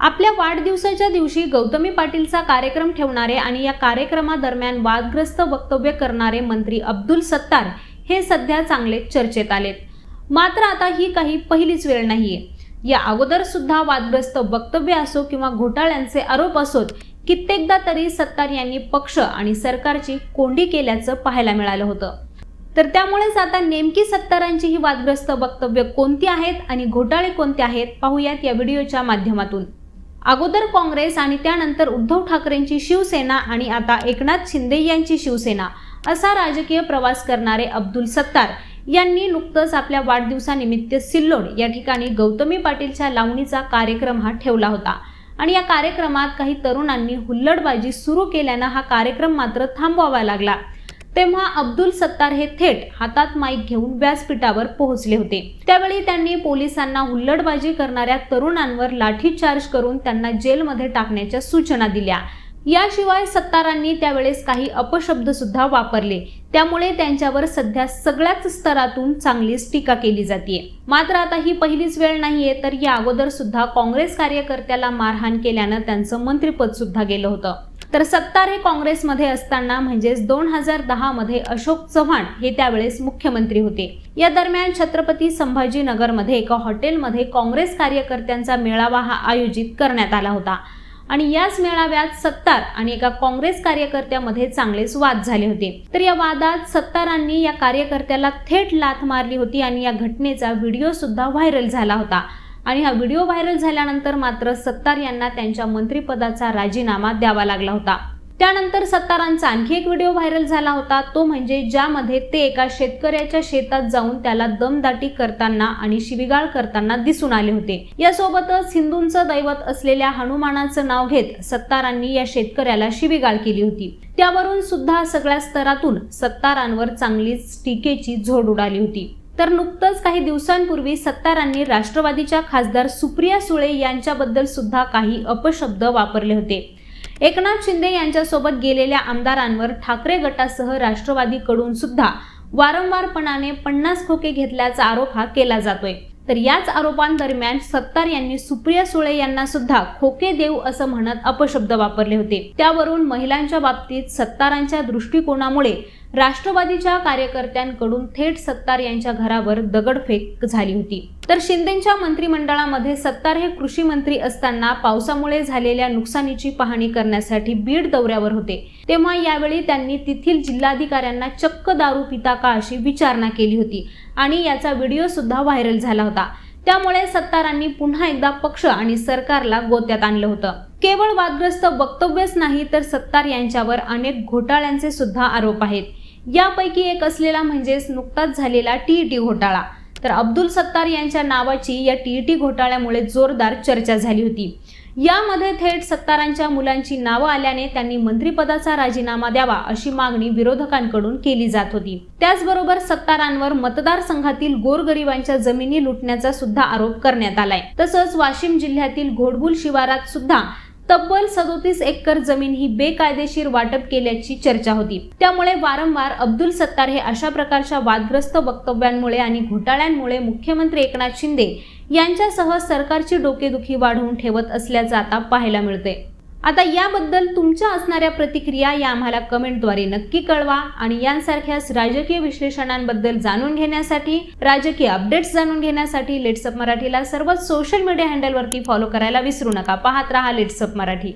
आपल्या वाढदिवसाच्या दिवशी गौतमी पाटीलचा कार्यक्रम ठेवणारे आणि या कार्यक्रमादरम्यान वादग्रस्त वक्तव्य करणारे मंत्री अब्दुल सत्तार हे सध्या चांगले चर्चेत आलेत. मात्र आता ही काही पहिलीच वेळ नाहीये. या अगोदर सुद्धा वादग्रस्त वक्तव्य असो किंवा घोटाळ्यांचे आरोप असोत कित्येकदा तरी सत्तार यांनी पक्ष आणि सरकारची कोंडी केल्याचं पाहायला मिळालं होतं. तर त्यामुळेच आता नेमकी सत्तारांची ही वादग्रस्त वक्तव्य कोणती आहेत आणि घोटाळे कोणते आहेत पाहूयात या व्हिडिओच्या माध्यमातून. अगोदर काँग्रेस आणि त्यानंतर उद्धव ठाकरेंची शिवसेना आणि आता एकनाथ शिंदे यांची शिवसेना असा राजकीय प्रवास करणारे अब्दुल सत्तार यांनी नुकतंच आपल्या वाढदिवसानिमित्त सिल्लोड या ठिकाणी गौतमी पाटीलच्या लावणीचा कार्यक्रम हा ठेवला होता. आणि या कार्यक्रमात काही तरुणांनी हुल्लडबाजी सुरू केल्यानं हा कार्यक्रम मात्र थांबवावा लागला. तेव्हा अब्दुल सत्तार हे थेट हातात माईक घेऊन व्यासपीठावर पोहोचले होते. त्यावेळी त्यांनी पोलिसांना हुल्लडबाजी करणाऱ्या तरुणांवर लाठीचार्ज करून त्यांना जेलमध्ये टाकण्याच्या सूचना दिल्या. याशिवाय सत्तारांनी त्यावेळेस काही अपशब्द सुद्धा वापरले. त्यामुळे त्यांच्यावर सध्या सगळ्याच स्तरातून चांगलीच टीका केली जाते. मात्र आता ही पहिलीच वेळ नाहीये तर या अगोदर सुद्धा काँग्रेस कार्यकर्त्याला मारहाण केल्यानं त्यांचं मंत्रिपद सुद्धा गेलं होतं. तर सत्तार हे काँग्रेसमध्ये असताना म्हणजेच दोन हजार दहामध्ये अशोक चव्हाण हे त्यावेळेस मुख्यमंत्री होते. या दरम्यान छत्रपती संभाजीनगरमध्ये एका हॉटेलमध्ये काँग्रेस कार्यकर्त्यांचा मेळावा हा आयोजित करण्यात आला होता. आणि याच मेळाव्यात सत्तार आणि एका काँग्रेस कार्यकर्त्यामध्ये चांगलेच वाद झाले होते. तर या वादात सत्तारांनी या कार्यकर्त्याला थेट लाथ मारली होती आणि या घटनेचा व्हिडिओ सुद्धा व्हायरल झाला होता. आणि हा व्हिडिओ व्हायरल झाल्यानंतर मात्र सत्तार यांना त्यांच्या मंत्रिपदाचा राजीनामा द्यावा लागला होता. त्यानंतर सत्तारांचा आणखी एक व्हिडिओ व्हायरल झाला होता. तो म्हणजे ज्यामध्ये ते एका शेतकऱ्याच्या शेतात जाऊन त्याला दमदाटी करताना आणि शिविगाळ करताना दिसून आले होते. यासोबतच हिंदूंचं दैवत असलेल्या हनुमानाचं नाव घेत सत्तारांनी या शेतकऱ्याला शिविगाळ केली होती. त्यावरून सुद्धा सगळ्या स्तरातून सत्तारांवर चांगलीच टीकेची झोड उडाली होती. तर नुकतंच काही दिवसांपूर्वी सत्तारांनी राष्ट्रवादीच्या खासदार सुप्रिया सुळे यांच्याबद्दल सुद्धा काही अपशब्द वापरले होते. एकनाथ शिंदे यांच्यासोबत गेलेल्या आमदारांवर ठाकरे गटासह राष्ट्रवादीकडून सुद्धा वारंवारपणाने पन्नास खोके घेतल्याचा आरोप हा केला जातोय. तर याच आरोपांदरम्यान सत्तार यांनी सुप्रिया सुळे यांना सुद्धा खोके देऊ असं म्हणत अपशब्द वापरले होते. त्यावरून महिलांच्या बाबतीत सत्तारांच्या दृष्टिकोनामुळे राष्ट्रवादीच्या कार्यकर्त्यांकडून थेट सत्तार यांच्या घरावर दगडफेक झाली होती. तर शिंदेच्या मंत्रिमंडळामध्ये सत्तार हे कृषी मंत्री असताना पावसामुळे झालेल्या नुकसानीची पाहणी करण्यासाठी बीड दौऱ्यावर होते. तेव्हा यावेळी त्यांनी तेथील जिल्हाधिकाऱ्यांना चक्क दारू पिता का अशी विचारणा केली होती आणि याचा व्हिडिओ सुद्धा व्हायरल झाला होता. त्यामुळे सत्तारांनी पुन्हा एकदा पक्ष आणि सरकारला गोत्यात आणलं होतं. केवळ वादग्रस्त वक्तव्यच नाही तर सत्तार यांच्यावर अनेक घोटाळ्यांचे सुद्धा आरोप आहेत. यापैकी एक असलेला म्हणजेच नुकताच झालेला टीईटी घोटाळा. तर अब्दुल सत्तार यांच्या नावाची या टीईटी घोटाळ्यामुळे जोरदार चर्चा झाली होती. यामध्ये थेट सत्तारांच्या मुलांची नावं आल्याने त्यांनी मंत्रिपदाचा राजीनामा द्यावा अशी मागणी विरोधकांकडून केली जात होती. त्याचबरोबर सत्तारांवर मतदारसंघातील गोरगरिबांच्या जमिनी लुटण्याचा सुद्धा आरोप करण्यात आलाय. तसंच वाशिम जिल्ह्यातील घोडबुल शिवारात सुद्धा तब्बल सदोतीस एकर जमीन ही बेकायदेशीर वाटप केल्याची चर्चा होती. त्यामुळे वारंवार अब्दुल सत्तार हे अशा प्रकारच्या वादग्रस्त वक्तव्यांमुळे आणि घोटाळ्यांमुळे मुख्यमंत्री एकनाथ शिंदे यांच्यासह सरकारची डोकेदुखी वाढवून ठेवत असल्याचं आता पाहायला मिळते आता याबद्दल तुमच्या असणाऱ्या प्रतिक्रिया या आम्हाला कमेंटद्वारे नक्की कळवा आणि यांसारख्याच राजकीय विश्लेषणांबद्दल जाणून घेण्यासाठी राजकीय अपडेट्स जाणून घेण्यासाठी लेट्सअप मराठीला सर्वच सोशल मीडिया हँडलवरती फॉलो करायला विसरू नका. पाहत रहा लेट्सअप मराठी.